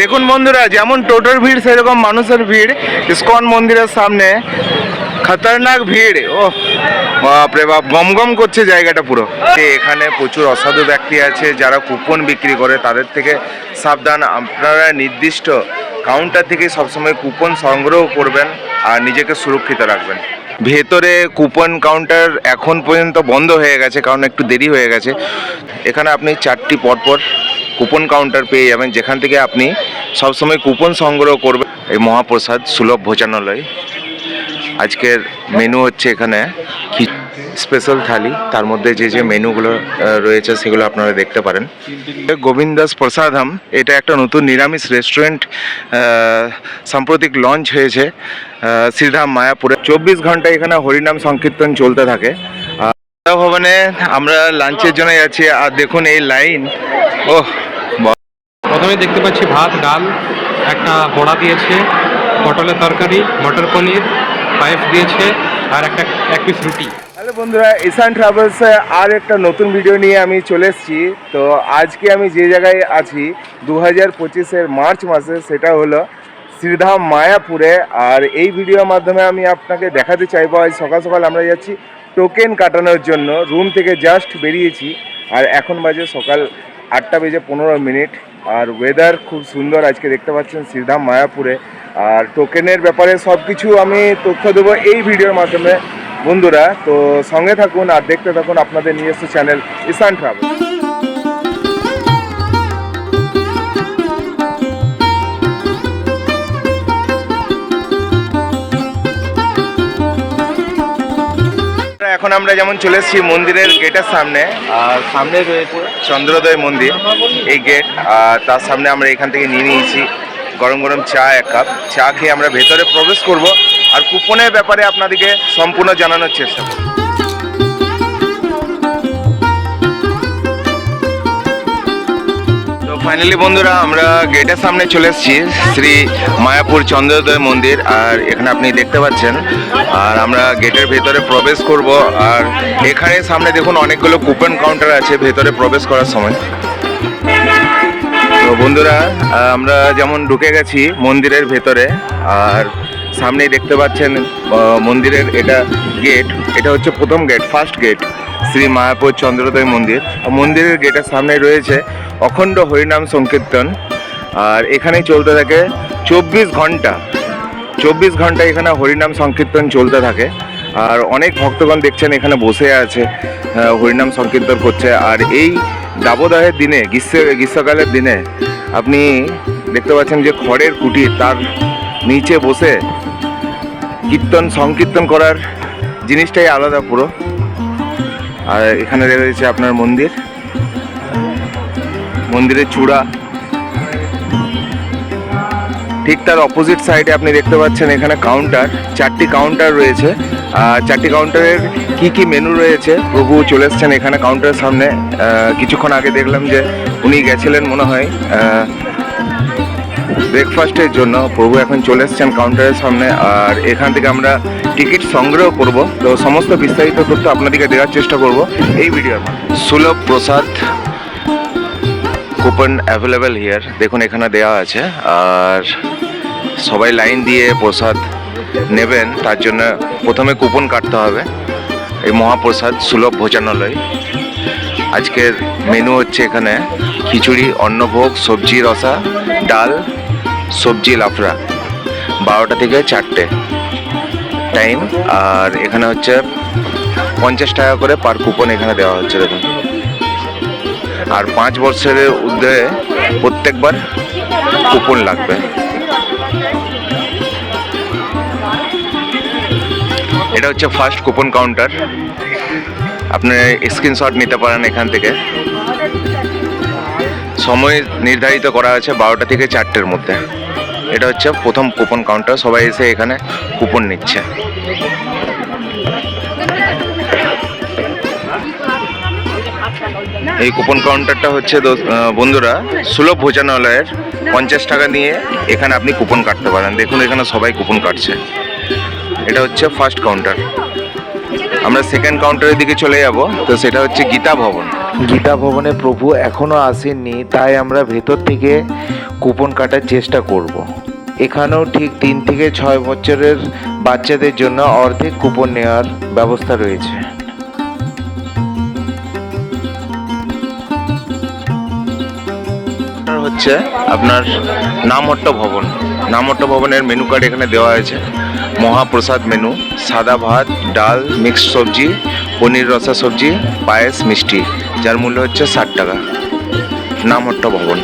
দেখুন বন্ধুরা, যেমন টোটোর ভিড়, সেরকম মানুষের ভিড়। ইস্কন মন্দিরের সামনে খতরনাক ভিড়। ও বাপরে বাপ গম গম করছে জায়গাটা পুরো। এখানে প্রচুর অসাধু ব্যক্তি আছে, যারা কুপন বিক্রি করে, তাদের থেকে সাবধান। আপনারা নির্দিষ্ট কাউন্টার থেকে সবসময় কুপন সংগ্রহ করবেন আর নিজেকে সুরক্ষিত রাখবেন। ভেতরে কুপন কাউন্টার এখন পর্যন্ত বন্ধ হয়ে গেছে, কারণ একটু দেরি হয়ে গেছে। এখানে আপনি চারটি পরপর কুপন কাউন্টার পেয়ে যাবেন, যেখান থেকে আপনি সবসময় কুপন সংগ্রহ করবেন। এই মহাপ্রসাদ সুলভ ভোজনালয়। আজকের মেনু হচ্ছে এখানে স্পেশাল থালি। তার মধ্যে যে যে মেনুগুলো রয়েছে সেগুলো আপনারা দেখতে পারেন। গোবিন্দাস প্রসাদম এটা একটা নতুন নিরামিষ রেস্টুরেন্ট সাম্প্রতিক লঞ্চ হয়েছে শ্রীধাম মায়াপুরে। চব্বিশ ঘণ্টা এখানে হরিনাম সংকীর্তন চলতে থাকে। ভবনে আমরা লাঞ্চের জন্য যাচ্ছি। আর দেখুন এই লাইন ওহ প্রথমে দেখতে পাচ্ছি ভাত, ডাল, একটা বড়া দিয়েছে, পটলের তরকারি, মটর পনির, পায়েস দিয়েছে, আর একটা, এক পিস রুটি। হ্যালো বন্ধুরা ইসান ট্রাভেলসে আর একটা নতুন ভিডিও নিয়ে আমি চলে এসেছি। তো আজকে আমি যে জায়গায় আছি দু হাজার পঁচিশের মার্চ মাসে, সেটা হলো শ্রীধাম মায়াপুরে। আর এই ভিডিওর মাধ্যমে আমি আপনাকে দেখাতে চাইব, আজ সকাল সকাল আমরা যাচ্ছি টোকেন কাটানোর জন্য। রুম থেকে জাস্ট বেরিয়েছি, আর এখন বাজে সকাল আটটা বেজে পনেরো মিনিট। আর ওয়েদার খুব সুন্দর আজকে দেখতে পাচ্ছেন, শ্রীধাম, মায়াপুরে। আর টোকেনের ব্যাপারে সব কিছু আমি তথ্য দেবো এই ভিডিওর মাধ্যমে। বন্ধুরা, তো সঙ্গে থাকুন আর দেখতে থাকুন আপনাদের নিজস্ব চ্যানেল ইসান ট্রাভেল এখন আমরা যেমন চলে এসেছি মন্দিরের গেটের সামনে, আর সামনে রয়েছে চন্দ্রোদয় মন্দির, এই গেট, আর তার সামনে আমরা এখান থেকে নিয়ে নিয়েছি গরম গরম চা এক কাপ। চা খেয়ে আমরা ভেতরে প্রবেশ করব, আর কুপনের ব্যাপারে আপনাদেরকে সম্পূর্ণ জানানোর চেষ্টা করব। ফাইনালি বন্ধুরা, আমরা গেটের সামনে চলে এসেছি, শ্রী মায়াপুর চন্দ্রোদয় মন্দির, আর এখানে আপনি দেখতে পাচ্ছেন। আর আমরা গেটের ভেতরে প্রবেশ করব, আর এখানে সামনে দেখুন অনেকগুলো কুপন কাউন্টার আছে ভেতরে প্রবেশ করার সময়। তো বন্ধুরা, আমরা যেমন ঢুকে গেছি মন্দিরের ভেতরে, আর সামনেই দেখতে পাচ্ছেন মন্দিরের এটা গেট এটা হচ্ছে প্রথম gate first gate Shri Mayapur Chandrodaya Mandir. মন্দিরের গেটের সামনে রয়েছে অখণ্ড হরিনাম সংকীর্তন। আর এখানেই চলতে থাকে চব্বিশ ঘণ্টা। চব্বিশ ঘণ্টা এখানে হরিনাম সংকীর্তন চলতে থাকে। আর অনেক ভক্তগণ দেখছেন এখানে বসে আছে হরিনাম সংকীর্তন করছে। আর এই দাবদাহের দিনে, গ্রীষ্ম, গ্রীষ্মকালের দিনে আপনি দেখতে পাচ্ছেন যে খড়ের কুটির তার নিচে বসে কীর্তন, সংকীর্তন করার জিনিসটাই আলাদা পুরো। আর এখানে রয়েছে আপনার মন্দির। মন্দিরের চূড়া। ঠিক তার অপোজিট সাইডে আপনি দেখতে পাচ্ছেন এখানে কাউন্টার চারটি কাউন্টার রয়েছে। আর চারটি কাউন্টারের কি কি মেনু রয়েছে? প্রভু চলে এসছেন এখানে কাউন্টারের সামনে। কিছুক্ষণ আগে দেখলাম যে উনি গেছিলেন মনে হয় ব্রেকফাস্টের জন্য। প্রভু এখন চলে এসছেন কাউন্টারের সামনে। আর এখান থেকে আমরা টিকিট সংগ্রহ করব। তো সমস্ত বিস্তারিত তথ্য আপনাদেরকে দেওয়ার চেষ্টা করব এই ভিডিওর সুলভ প্রসাদ কুপন অ্যাভেলেবেল হিয়ার দেখুন, এখানে দেওয়া আছে। আর সবাই লাইন দিয়ে প্রসাদ নেবেন, তার জন্য প্রথমে কুপন কাটতে হবে। এই মহাপ্রসাদ সুলভ ভোজনালয়। আজকের মেনু হচ্ছে এখানে খিচুড়ি, অন্নভোগ, সবজি রসা, ডাল, সবজি লাফড়া। বারোটা থেকে চারটে টাইম আর এখানে হচ্ছে পঞ্চাশ টাকা করে পার কুপন এখানে দেওয়া হচ্ছে, দেখুন। আর পাঁচ বছরের ঊর্ধ্বে প্রত্যেকবার কুপন লাগবে। এটা হচ্ছে ফার্স্ট কুপন কাউন্টার আপনি স্ক্রিনশট নিতে পারেন এখান থেকে। সময় নির্ধারিত করা আছে বারোটা থেকে চারটের মধ্যে। এটা হচ্ছে প্রথম কুপন কাউন্টার সবাই এসে এখানে কুপন নিচ্ছে। এই কুপন কাউন্টারটা হচ্ছে বন্ধুরা, সুলভ ভোজনালয়ের পঞ্চাশ টাকা নিয়ে এখানে আপনি কুপন কাটতে পারেন। দেখুন, এখানে সবাই কুপন কাটছে। এটা হচ্ছে ফার্স্ট কাউন্টার আমরা সেকেন্ড কাউন্টারের দিকে চলে যাব। তো সেটা হচ্ছে গীতা ভবন। গীতা ভবনে প্রভু এখনও আসেননি, তাই আমরা ভেতর থেকে কুপন কাটার চেষ্টা করব। এখানেও ঠিক তিন থেকে ছয় বছরের বাচ্চাদের জন্য অর্ধেক কুপন নেওয়ার ব্যবস্থা রয়েছে। হচ্ছে আপনার নামহট্ট ভবন। নামহট্ট ভবনের মেনু কার্ড এখানে দেওয়া আছে মহাপ্রসাদ মেনু সাদা ভাত, ডাল মিক্সড সবজি, পনির রসা সবজি, পায়েস মিষ্টি, যার মূল্য হচ্ছে ষাট টাকা। নামহট্ট ভবন।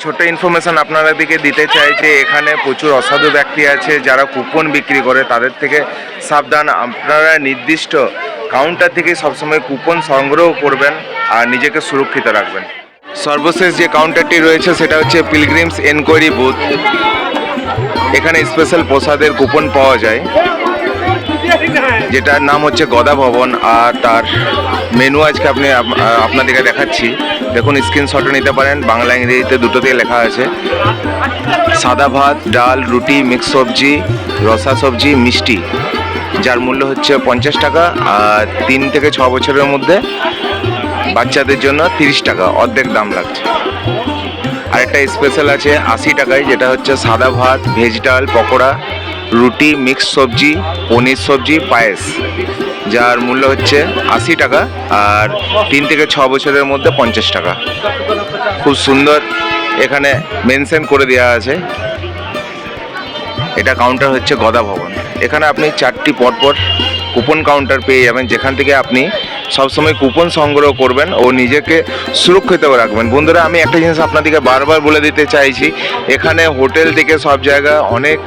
ছোট্ট ইনফরমেশন আপনাদেরকে দিতে চাই যে এখানে প্রচুর অসাধু ব্যক্তি আছে, যারা কুপন বিক্রি করে, তাদের থেকে সাবধান। আপনারা নির্দিষ্ট কাউন্টার থেকে সবসময় কুপন সংগ্রহ করবেন আর নিজেকে সুরক্ষিত রাখবেন। সর্বশেষ যে কাউন্টারটি রয়েছে, সেটা হচ্ছে পিলগ্রিমস এনকোয়ারি বুথ এখানে স্পেশাল প্রসাদের কুপন পাওয়া যায়, যেটার নাম হচ্ছে গদা ভবন। আর তার মেনু আজকে আপনি, আপ- আপনাদেরকে দেখাচ্ছি। দেখুন স্ক্রিনশটও নিতে পারেন। বাংলা ইংরেজিতে দুটোতেই লেখা আছে। সাদা ভাত, ডাল, রুটি মিক্স সবজি, রসা সবজি, মিষ্টি। যার মূল্য হচ্ছে পঞ্চাশ টাকা আর তিন থেকে ছ বছরের মধ্যে বাচ্চাদের জন্য তিরিশ টাকা। অর্ধেক দাম লাগছে। আরেকটা স্পেশাল আছে আশি টাকায়, যেটা হচ্ছে সাদা ভাত ভেজ ডাল, পকোড়া, রুটি মিক্স সবজি, পনির সবজি, পায়েস। যার মূল্য হচ্ছে আশি টাকা আর তিন থেকে ছ বছরের মধ্যে পঞ্চাশ টাকা। খুব সুন্দর এখানে মেনশন করে দেওয়া আছে। এটা কাউন্টার হচ্ছে গদা ভবন। এখানে আপনি চারটি পরপর কুপন কাউন্টার পেয়ে যাবেন, যেখান থেকে আপনি সবসময় কুপন সংগ্রহ করবেন ও নিজেকে সুরক্ষিত রাখবেন। বন্ধুরা, আমি একটা জিনিস আপনাদেরকে বারবার বলে দিতে চাইছি, এখানে হোটেল থেকে সব জায়গায় অনেক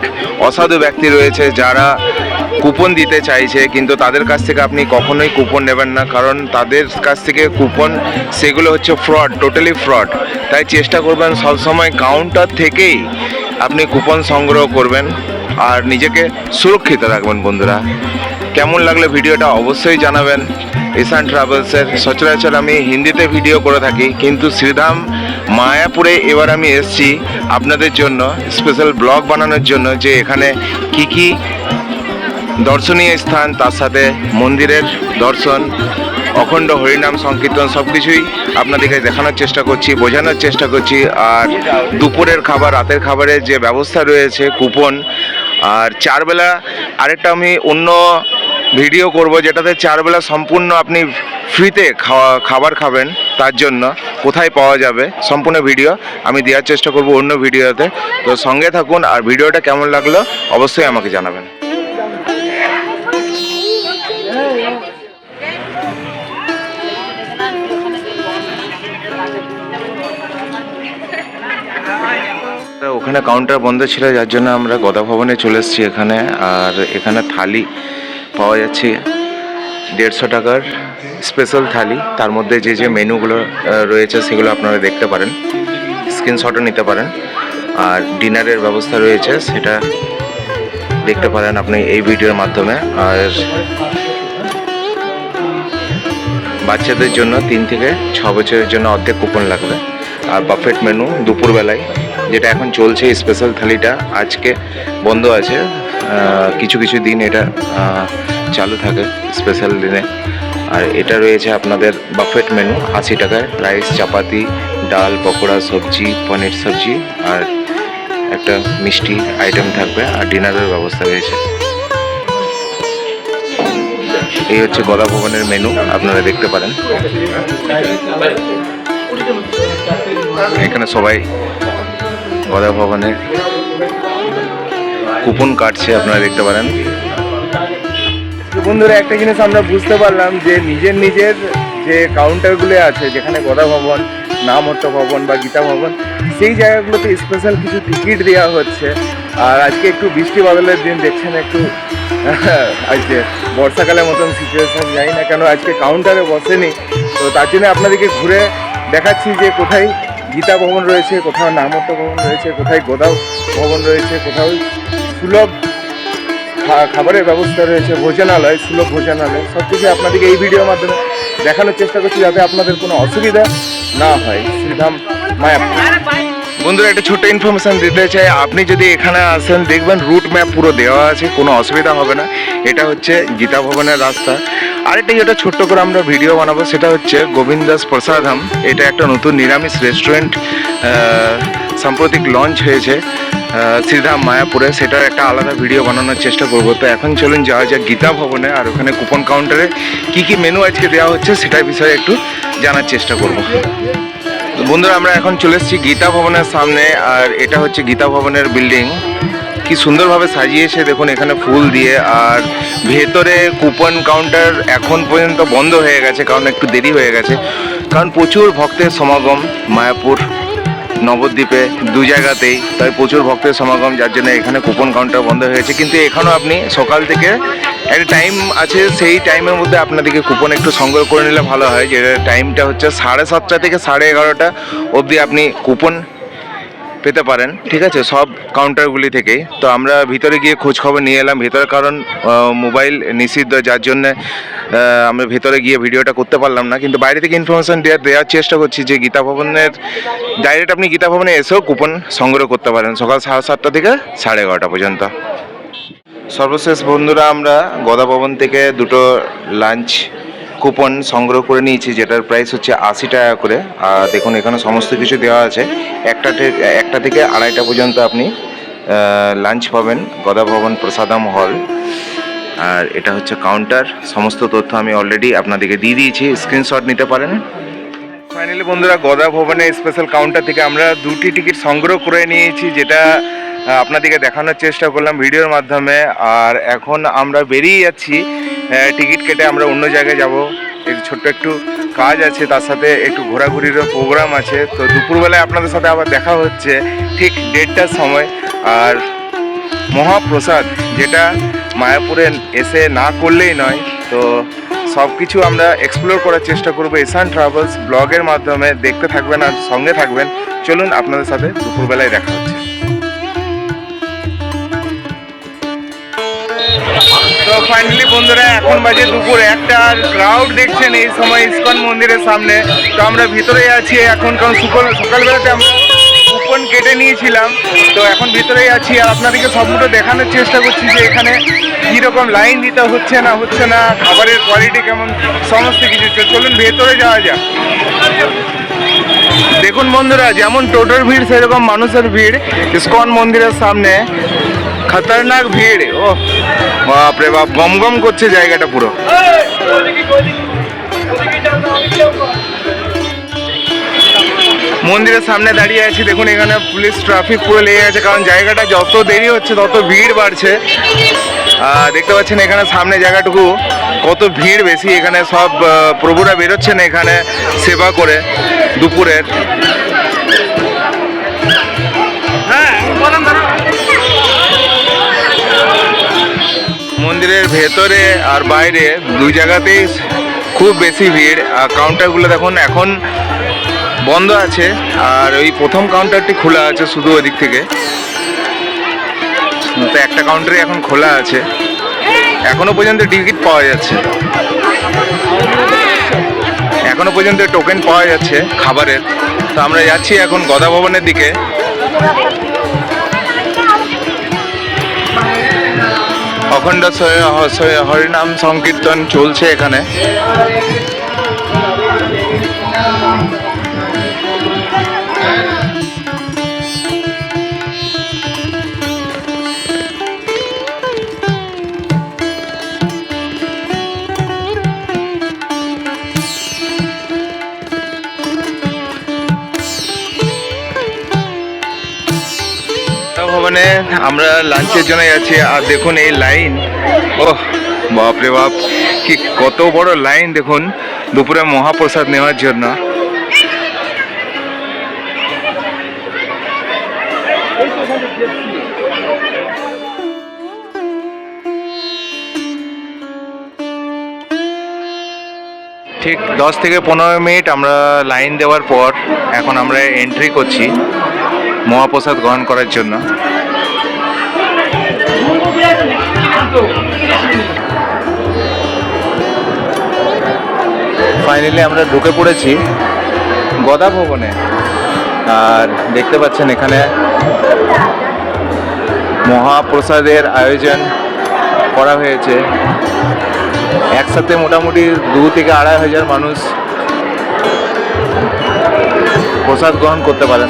অসাধু ব্যক্তি রয়েছে যারা কুপন দিতে চাইছে, কিন্তু তাদের কাছ থেকে আপনি কখনোই কুপন নেবেন না, কারণ তাদের কাছ থেকে কুপন সেগুলো হচ্ছে ফ্রড টোটালি ফ্রড তাই চেষ্টা করবেন সবসময় কাউন্টার থেকেই আপনি কুপন সংগ্রহ করবেন, আর নিজেকে সুরক্ষিত রাখবেন বন্ধুরা। কেমন লাগল ভিডিওটা অবশ্যই জানাবেন। ইসান ট্রাভেলসের সচরাচর আমি হিন্দিতে ভিডিও করে থাকি, কিন্তু শ্রীধাম মায়াপুরে এবার আমি এসেছি আপনাদের জন্য স্পেশাল ব্লগ বানানোর জন্য, যে এখানে কি কি দর্শনীয় স্থান, তার সাথে মন্দিরের দর্শন, অখণ্ড হরিনাম, সংকীর্তন সব কিছুই আপনাদেরকে দেখানোর চেষ্টা করছি, বোঝানোর চেষ্টা করছি। আর দুপুরের খাবার, রাতের খাবারের যে ব্যবস্থা রয়েছে, কুপন, আর চারবেলা আরেকটা আমি অন্য ভিডিও করব, যেটাতে চারবেলা সম্পূর্ণ আপনি ফ্রিতে খাওয়া, খাবার খাবেন, তার জন্য কোথায় পাওয়া যাবে সম্পূর্ণ ভিডিও আমি দেওয়ার চেষ্টা করব অন্য ভিডিওতে। তো সঙ্গে থাকুন, আর ভিডিওটা কেমন লাগল অবশ্যই আমাকে জানাবেন। ওখানে কাউন্টার বন্ধ ছিল, যার জন্য আমরা গদা ভবনে চলে এসেছি এখানে। আর এখানে থালি পাওয়া যাচ্ছে দেড়শো টাকার স্পেশাল থালি। তার মধ্যে যে যে মেনুগুলো রয়েছে সেগুলো আপনারা দেখতে পারেন। স্ক্রিনশটও নিতে পারেন। আর ডিনারের ব্যবস্থা রয়েছে, সেটা দেখতে পারেন আপনি এই ভিডিওর মাধ্যমে। আর বাচ্চাদের জন্য তিন থেকে ছ বছরের জন্য অর্ধেক কুপন লাগবে। আর বাফেট মেনু দুপুরবেলায়, যেটা এখন চলছে স্পেশাল থালিটা, আজকে বন্ধ আছে। কিছু কিছু দিন এটা চালু থাকে স্পেশাল দিনে। আর এটা রয়েছে আপনাদের বাফেট মেনু আশি টাকায়। রাইস চাপাতি, ডাল, পকোড়া, সবজি, পনির সবজি, আর একটা মিষ্টি আইটেম থাকবে আর ডিনারের ব্যবস্থা রয়েছে। এই হচ্ছে গদা ভবনের মেনু আপনারা দেখতে পারেন। এখানে সবাই গদা ভবনে কুপন কাটছে, আপনারা দেখতে পারেন। বন্ধুরা, একটা জিনিস আমরা বুঝতে পারলাম যে নিজের নিজের যে কাউন্টারগুলো আছে, যেখানে গদা ভবন নামহট্ট ভবন বা গীতা ভবন সেই জায়গাগুলোতে স্পেশাল কিছু টিকিট দেওয়া হচ্ছে। আর আজকে একটু বৃষ্টি বাদলের দিন, দেখছেন একটু, আজকে বর্ষাকালের মতন সিচুয়েশন যাই না কেন আজকে কাউন্টারে বসেনি। তো তার জন্য আপনাদেরকে ঘুরে দেখাচ্ছি যে কোথায় গীতা ভবন রয়েছে, কোথাও নামহট্ট ভবন রয়েছে, কোথায় গোদাও ভবন রয়েছে, কোথাও সুলভ খাবারের ব্যবস্থা রয়েছে, ভোজনালয়, সুলভ ভোজনালয়। সব কিছু আপনাদেরকে এই ভিডিওর মাধ্যমে দেখানোর চেষ্টা করছি যাতে আপনাদের কোনো অসুবিধা না হয়। শ্রীধাম মায়াপুর। বন্ধুরা, একটা ছোট্ট ইনফরমেশন দিতে চাই। আপনি যদি এখানে আসেন, দেখবেন রুট ম্যাপ পুরো দেওয়া আছে, কোনো অসুবিধা হবে না। এটা হচ্ছে গীতা ভবনের রাস্তা। আরেকটা যেটা ছোট্ট করে আমরা ভিডিও বানাবো, সেটা হচ্ছে গোবিন্দ দাস প্রসাদম এটা একটা নতুন নিরামিষ রেস্টুরেন্ট সাম্প্রতিক লঞ্চ হয়েছে শ্রীধাম মায়াপুরে। সেটার একটা আলাদা ভিডিও বানানোর চেষ্টা করব। তো এখন চলুন যাওয়া যাক গীতা ভবনে, আর ওখানে কুপন কাউন্টারে কি কি মেনু আজকে দেওয়া হচ্ছে, সেটার বিষয়ে একটু জানার চেষ্টা করব। বন্ধুরা, আমরা এখন চলে এসেছি গীতা ভবনের সামনে, আর এটা হচ্ছে গীতা ভবনের বিল্ডিং। কি সুন্দরভাবে সাজিয়েছে, দেখুন, এখানে ফুল দিয়ে। আর ভেতরে কুপন কাউন্টার এখন পর্যন্ত বন্ধ হয়ে গেছে, কারণ একটু দেরি হয়ে গেছে। কারণ প্রচুর ভক্তের সমাগম, মায়াপুর। নবদ্বীপে দু জায়গাতেই তাই প্রচুর ভক্তের সমাগম, যার জন্য এখানে কুপন কাউন্টার বন্ধ হয়েছে কিন্তু এখানেও আপনি সকাল থেকে একটা টাইম আছে, সেই টাইমের মধ্যে আপনাদেরকে কুপন একটু সংগ্রহ করে নিলে ভালো হয়। যে টাইমটা হচ্ছে সাড়ে সাতটা থেকে সাড়ে এগারোটা অবধি আপনি কুপন পেতে পারেন। ঠিক আছে, সব কাউন্টারগুলি থেকেই। তো আমরা ভিতরে গিয়ে খোঁজ খবর নিয়ে এলাম। ভিতরে কারণ মোবাইল নিষিদ্ধ, যার জন্যে আমরা ভিতরে গিয়ে ভিডিওটা করতে পারলাম না। কিন্তু বাইরে থেকে ইনফরমেশন দেওয়ার দেওয়ার চেষ্টা করছি যে গীতা ভবনের ডাইরেক্ট আপনি গীতা ভবনে এসেও কুপন সংগ্রহ করতে পারেন। সকাল সাড়ে সাতটা থেকে সাড়ে এগারোটা পর্যন্ত। সর্বশেষ বন্ধুরা, আমরা গদা ভবন থেকে দুটো লাঞ্চ কুপন সংগ্রহ করে নিয়েছি, যেটার প্রাইস হচ্ছে আশি টাকা করে। আর দেখুন, এখানে সমস্ত কিছু দেওয়া আছে। একটা থেকে একটা থেকে আড়াইটা পর্যন্ত আপনি লাঞ্চ পাবেন, গদা ভবন প্রসাদম হল আর এটা হচ্ছে কাউন্টার সমস্ত তথ্য আমি অলরেডি আপনাদেরকে দিয়ে দিয়েছি। স্ক্রিনশট নিতে পারেন। ফাইনালি বন্ধুরা, গদা ভবনের স্পেশাল কাউন্টার থেকে আমরা দুটি টিকিট সংগ্রহ করে নিয়েছি, যেটা আপনাদেরকে দেখানোর চেষ্টা করলাম ভিডিওর মাধ্যমে। আর এখন আমরা বেরিয়ে যাচ্ছি। টিকিট কেটে আমরা অন্য জায়গায় যাব। ছোট্ট একটু কাজ আছে, তার সাথে একটু ঘোরাঘুরিরও প্রোগ্রাম আছে। তো দুপুরবেলায় আপনাদের সাথে আবার দেখা হচ্ছে ঠিক দেড়টার সময়। আর মহাপ্রসাদ, যেটা মায়াপুরে এসে না করলেই নয়। তো সব কিছু আমরা এক্সপ্লোর করার চেষ্টা করব এসান ট্রাভেলস ব্লগের মাধ্যমে। দেখতে থাকবেন আর সঙ্গে থাকবেন। চলুন আপনাদের সাথে দুপুরবেলায় দেখা হচ্ছে। তো ফাইনালি বন্ধুরা, এখন বাজে দুপুর একটা ক্রাউড দেখছেন এই সময় ইস্কন মন্দিরের সামনে। তো আমরা ভিতরে আছি, এখন কারণ সকাল সকালবেলাতে আমরা কুপন কেটে নিয়েছিলাম। তো এখন ভিতরেই আছি আর আপনাদেরকে সবগুলো দেখানোর চেষ্টা করছি যে এখানে কীরকম লাইন দিতে হচ্ছে না হচ্ছে না, খাবারের কোয়ালিটি কেমন, সমস্ত কিছু। চলুন ভেতরে যাওয়া যাক। দেখুন বন্ধুরা, যেমন টোটোর ভিড়, সেরকম মানুষের ভিড় ইস্কন মন্দিরের সামনে। খতরনাক ভিড় ও বাপরে বাপ গম গম করছে জায়গাটা পুরো। মন্দিরের সামনে দাঁড়িয়ে আছি। দেখুন, এখানে পুলিশ ট্রাফিক পুরো লেগে গেছে, কারণ জায়গাটা যত দেরি হচ্ছে, তত ভিড় বাড়ছে। দেখতে পাচ্ছেন এখানে সামনে জায়গাটুকু কত ভিড় বেশি। এখানে সব প্রভুরা বেরোচ্ছেন এখানে সেবা করে দুপুরের। মন্দিরের ভেতরে আর বাইরে দুই জায়গাতেই খুব বেশি ভিড়। আর কাউন্টারগুলো দেখুন, এখন বন্ধ আছে। আর ওই প্রথম কাউন্টারটি খোলা আছে শুধু ওদিক থেকে। তো একটা কাউন্টারে এখন খোলা আছে। এখনও পর্যন্ত টিকিট পাওয়া যাচ্ছে। এখনও পর্যন্ত টোকেন পাওয়া যাচ্ছে খাবারের। তো আমরা যাচ্ছি এখন গদা ভবনের দিকে। অখণ্ড হরিনাম সংকীর্তন চলছে এখানে। ভবনে আমরা লাঞ্চের জন্য যাচ্ছি আর দেখুন এই লাইন। ওহ, বাপরে বাপ, কি কত বড় লাইন দেখুন, দুপুরে মহাপ্রসাদ নেওয়ার জন্য। ঠিক দশ থেকে পনেরো মিনিট আমরা লাইন দেওয়ার পর এখন আমরা এন্ট্রি করছি। মহাপ্রসাদ গ্রহণ করার জন্য। ফাইনালি আমরা ঢুকে পড়েছি গদা ভবনে। আর দেখতে পাচ্ছেন এখানে মহাপ্রসাদের আয়োজন করা হয়েছে। একসাথে মোটামুটি দু থেকে আড়াই হাজার মানুষ প্রসাদ গ্রহণ করতে পারেন।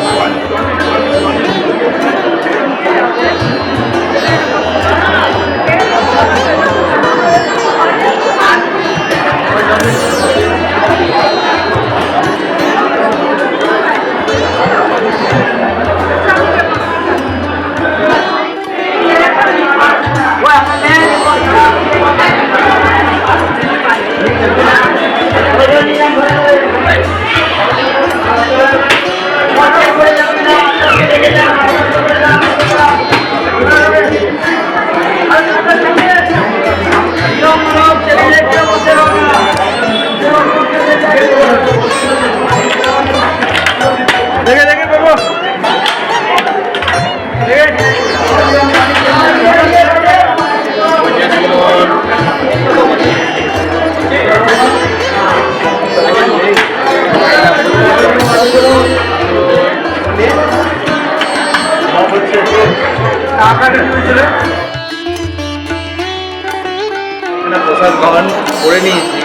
নিয়েছি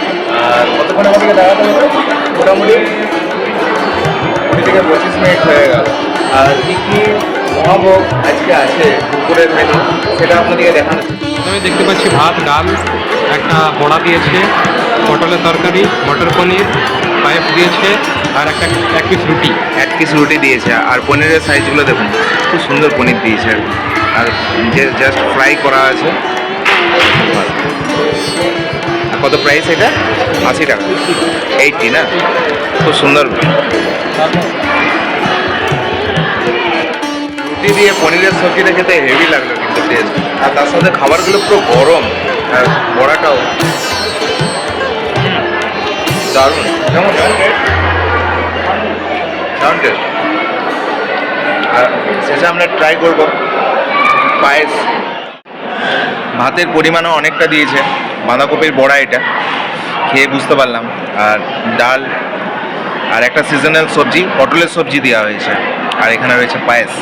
আর কতক্ষণ আমাদেরকে দাঁড়াতে হবে? মোটামুটি কুড়ি থেকে পঁচিশ মিনিট হয়ে গেল। আর কী কী মহাভোগ আজকে আছে দুপুরের মেনু সেটা আপনাদেরকে দেখানো। প্রথমে দেখতে পাচ্ছি ভাত ডাল একটা বড়া দিয়েছে পটলের তরকারি মটর পনির পায়েস দিয়েছে আর একটা এক পিস রুটি। এক পিস রুটি দিয়েছে আর পনিরের সাইজগুলো দেখুন খুব সুন্দর পনির দিয়েছে। আর যে জাস্ট ফ্রাই করা আছে কত প্রাইস এটা? আশি টাকা। এইটটি না? খুব সুন্দর রুটি দিয়ে পনিরের সবজিটা খেতে হেভি লাগল কিন্তু টেস্ট আর তার সাথে খাবারগুলো পুরো গরম। আর বড়াটাও। দারুণ। কেমন? আর শেষে আমরা ট্রাই করব পায়েস। ভাতের পরিমাণও অনেকটা দিয়েছে, বাঁধাকপির বড়া এটা, খেয়ে বুঝতে পারলাম। আর ডাল, আর একটা সিজনাল সবজি, পটলের সবজি দেওয়া হয়েছে, আর এখানে রয়েছে পায়েস।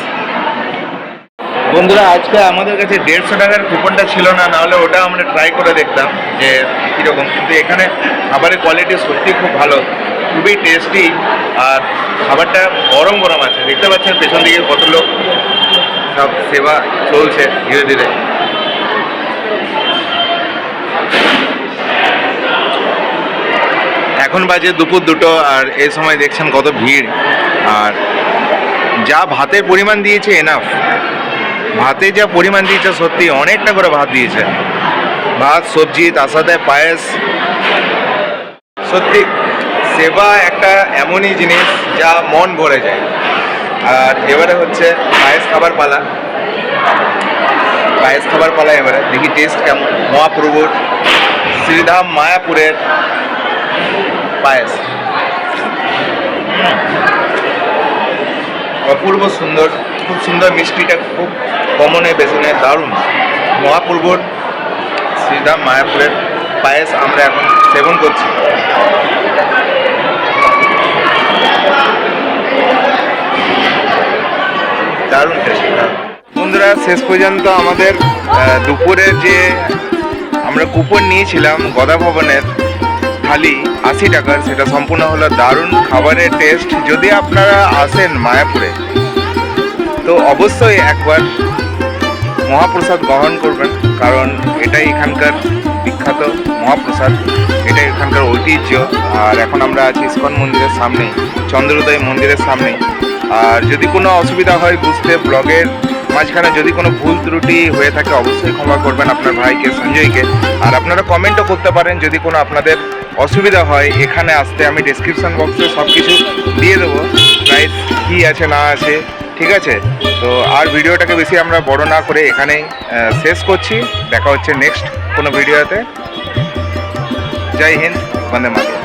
বন্ধুরা, আজকে আমাদের কাছে দেড়শো টাকার কুপনটা ছিল না, নাহলে ওটা আমরা ট্রাই করে দেখতাম যে কীরকম। কিন্তু এখানে খাবারের কোয়ালিটি সত্যি খুব ভালো, খুবই টেস্টি আর খাবারটা গরম গরম আছে। দেখতে পাচ্ছেন, পেছন দিকে কত লোক সব সেবা চলছে ধীরে ধীরে। এখন বাজে দুপুর দুটো আর এই সময় দেখছেন কত ভিড়। আর যা ভাতের পরিমাণ দিয়েছে এনাফ ভাতে যা পরিমাণ দিয়েছে সত্যি অনেকটা করে ভাত দিয়েছে। ভাত, সবজি, তার সাথে পায়েস। সত্যি সেবা একটা এমনই জিনিস যা মন ভরে যায়। আর এবারে হচ্ছে পায়েস খাবার পালা। পায়েস খাবার পালা এবারে। দেখি টেস্ট কেমন। মহাপ্রভুর শ্রীধাম মায়াপুরের পায়েস। অপূর্ব সুন্দর, খুব সুন্দর মিষ্টিটা, খুব কমনে বেশি নেয় দারুণ। মহাপূর্বর শ্রীধাম মায়াপুরের পায়েস আমরা এখন সেবন করছি। দারুণ বন্ধুরা, শেষ পর্যন্ত আমাদের দুপুরের যে আমরা কুপন নিয়েছিলাম গদা ভবনের থালি আশি টাকার সেটা সম্পূর্ণ হলো দারুণ খাবারের টেস্ট যদি আপনারা আসেন মায়াপুরে। তো অবশ্যই একবার মহাপ্রসাদ গ্রহণ করবেন, কারণ এটাই এখানকার বিখ্যাত মহাপ্রসাদ, এটাই এখানকার ঐতিহ্য। আর এখন আমরা আছি ইস্কন মন্দিরের সামনে, চন্দ্রোদয় মন্দিরের সামনে। আর যদি কোনো অসুবিধা হয় বুঝতে ব্লগের মাঝখানে যদি কোনো ভুল ত্রুটি হয়ে থাকে, অবশ্যই ক্ষমা করবেন আপনার ভাইকে, সঞ্জয়কে। আর আপনারা কমেন্টও করতে পারেন, যদি কোনো আপনাদের অসুবিধা হয়, এখানে আসতে আমি ডিসক্রিপশন বক্সে সব কিছু দিয়ে দেবো প্রাইস কী আছে, না আছে, ঠিক আছে? তো আর ভিডিওটাকে বেশি আমরা বড় না করে এখানেই শেষ করছি। দেখা হচ্ছে নেক্সট কোনো ভিডিওতে জয় হিন্দ, বন্দে মাতরম।